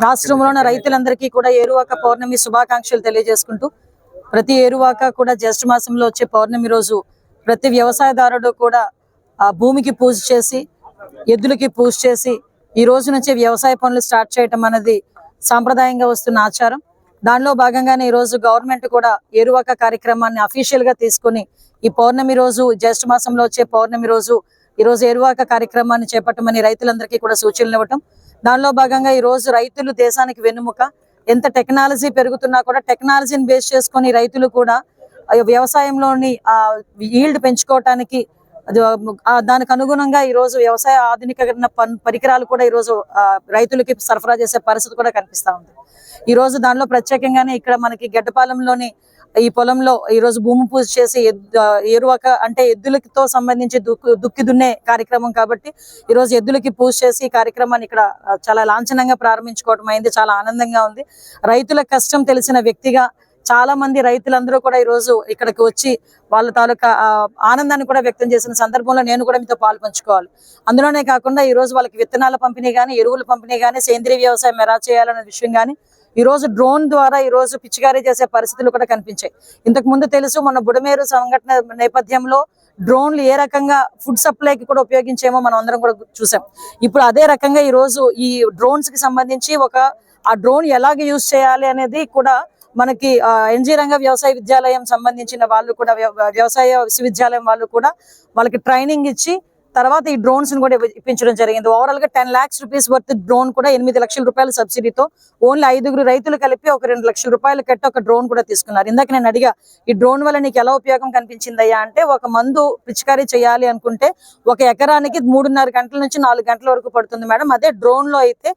రాష్ట్రంలో ఉన్న రైతులందరికీ కూడా ఏరువాక పౌర్ణమి శుభాకాంక్షలు తెలియజేసుకుంటూ ప్రతి ఏరువాక కూడా జ్యేష్ఠ మాసంలో వచ్చే పౌర్ణమి రోజు ప్రతి వ్యవసాయదారుడు కూడా ఆ భూమికి పూజ చేసి ఎద్దులకి పూజ చేసి ఈ రోజు నుంచి వ్యవసాయ పనులు స్టార్ట్ చేయటం అనేది సాంప్రదాయంగా వస్తున్న ఆచారం. దానిలో భాగంగానే ఈ రోజు గవర్నమెంట్ కూడా ఏరువాక కార్యక్రమాన్ని అఫీషియల్గా తీసుకొని ఈ పౌర్ణమి రోజు జ్యేష్ఠ మాసంలో వచ్చే పౌర్ణమి రోజు ఈ రోజు ఏరువాక కార్యక్రమాన్ని చేపట్టమని రైతులందరికీ కూడా సూచనలు ఇవ్వటం దానిలో భాగంగా ఈ రోజు రైతులు దేశానికి వెన్నుముక. ఎంత టెక్నాలజీ పెరుగుతున్నా కూడా టెక్నాలజీని బేస్ చేసుకొని రైతులు కూడా వ్యవసాయంలోని ఆ ఈల్డ్ పెంచుకోవటానికి దానికి అనుగుణంగా ఈ రోజు వ్యవసాయ ఆధునికరణ పరికరాలు కూడా ఈ రోజు రైతులకి సరఫరా చేసే పరిస్థితి కూడా కనిపిస్తా ఉంది. ఈ రోజు దానిలో ప్రత్యేకంగానే ఇక్కడ మనకి గడ్డపాలెంలోని ఈ పొలంలో ఈ రోజు భూమి పూజ చేసి ఎరువక అంటే ఎద్దులతో సంబంధించి దుక్కు దుక్కి దున్నే కార్యక్రమం కాబట్టి ఈ రోజు ఎద్దులకి పూజ చేసి ఈ కార్యక్రమాన్ని ఇక్కడ చాలా లాంఛనంగా ప్రారంభించుకోవడం అయింది. చాలా ఆనందంగా ఉంది. రైతుల కష్టం తెలిసిన వ్యక్తిగా చాలా మంది రైతులందరూ కూడా ఈ రోజు ఇక్కడికి వచ్చి వాళ్ళ తాలూకా ఆనందాన్ని కూడా వ్యక్తం చేసిన సందర్భంలో నేను కూడా మీతో పాలు పంచుకోవాలి. అందులోనే కాకుండా ఈ రోజు వాళ్ళకి విత్తనాల పంపిణీ కానీ ఎరువుల పంపిణీ కానీ సేంద్రీయ వ్యవసాయం ఎలా చేయాలనే విషయం కానీ ఈ రోజు డ్రోన్ ద్వారా ఈ రోజు పిచ్చిగారీ చేసే పరిస్థితులు కూడా కనిపించాయి. ఇంతకు ముందు తెలుసు మన బుడమేరు సంఘటన నేపథ్యంలో డ్రోన్లు ఏ రకంగా ఫుడ్ సప్లైకి కూడా ఉపయోగించేమో మనం అందరం కూడా చూసాం. ఇప్పుడు అదే రకంగా ఈ రోజు ఈ డ్రోన్స్కి సంబంధించి ఒక ఆ డ్రోన్ ఎలాగ యూజ్ చేయాలి అనేది కూడా మనకి ఆ, ఎన్జీ రంగ వ్యవసాయ విద్యాలయం సంబంధించిన వాళ్ళు కూడా వ్యవ- వ్యవసాయ విశ్వవిద్యాలయం వాళ్ళు కూడా వాళ్ళకి ట్రైనింగ్ ఇచ్చి తర్వాత ఈ డ్రోన్స్ని కూడా ఇప్పించడం జరిగింది. ఓవరాల్గా ten lakhs rupees worth drone కూడా ఎనిమిది లక్షల రూపాయల సబ్సిడీతో ఓన్లీ ఐదుగురు రైతులు కలిపి ఒక రెండు లక్షల రూపాయలు కట్టి ఒక డ్రోన్ కూడా తీసుకున్నారు. ఇందాక నేను అడిగా ఈ డ్రోన్ వల్ల నీకు ఎలా ఉపయోగం కనిపించిందయ్యా అంటే ఒక మందు పిచికారీ చేయాలి అనుకుంటే ఒక ఎకరానికి మూడున్నర గంటల నుంచి నాలుగు గంటల వరకు పడుతుంది మేడం. అదే డ్రోన్లో అయితే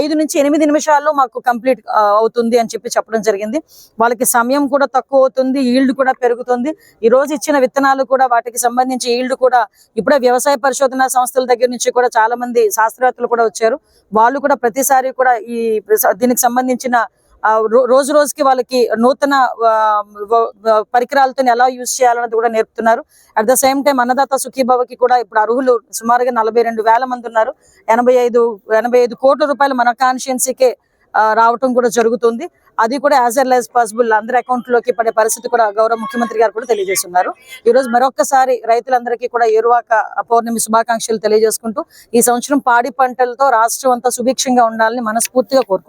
ఐదు నుంచి ఎనిమిది నిమిషాల్లో మాకు కంప్లీట్ అవుతుంది అని చెప్పి చెప్పడం జరిగింది. వాళ్ళకి సమయం కూడా తక్కువ అవుతుంది ఈల్డ్ కూడా పెరుగుతుంది. ఈ రోజు ఇచ్చిన విత్తనాలు కూడా వాటికి సంబంధించి ఈల్డ్ కూడా ఇప్పుడే వ్యవసాయ పరిశోధన సంస్థల దగ్గర నుంచి కూడా చాలా మంది శాస్త్రవేత్తలు కూడా వచ్చారు. వాళ్ళు కూడా ప్రతిసారి కూడా ఈ దీనికి సంబంధించిన రోజు రోజుకి వాళ్ళకి నూతన పరికరాలతో ఎలా యూజ్ చేయాలన్నది కూడా నేర్పుతున్నారు. అట్ ద సేమ్ టైం అన్నదాత సుఖీభావకి కూడా ఇప్పుడు అర్హులు సుమారుగా నలభై రెండు వేల మంది ఉన్నారు. ఎనభై ఐదు ఎనభై ఐదు కోట్ల రూపాయలు మన కాన్షియన్సీకే రావటం కూడా జరుగుతుంది. అది కూడా యాజ్ ఎల్ యాజ్ పాసిబుల్ అందరి అకౌంట్లోకి పడే పరిస్థితి కూడా గౌరవ ముఖ్యమంత్రి గారు కూడా తెలియజేస్తున్నారు. ఈ రోజు మరొక్కసారి రైతులందరికీ కూడా ఎరువాక పౌర్ణమి శుభాకాంక్షలు తెలియజేసుకుంటూ ఈ సంవత్సరం పాడి పంటలతో రాష్ట్రం అంతా సుభిక్షంగా ఉండాలని మనస్ఫూర్తిగా కోరుకుంటున్నాను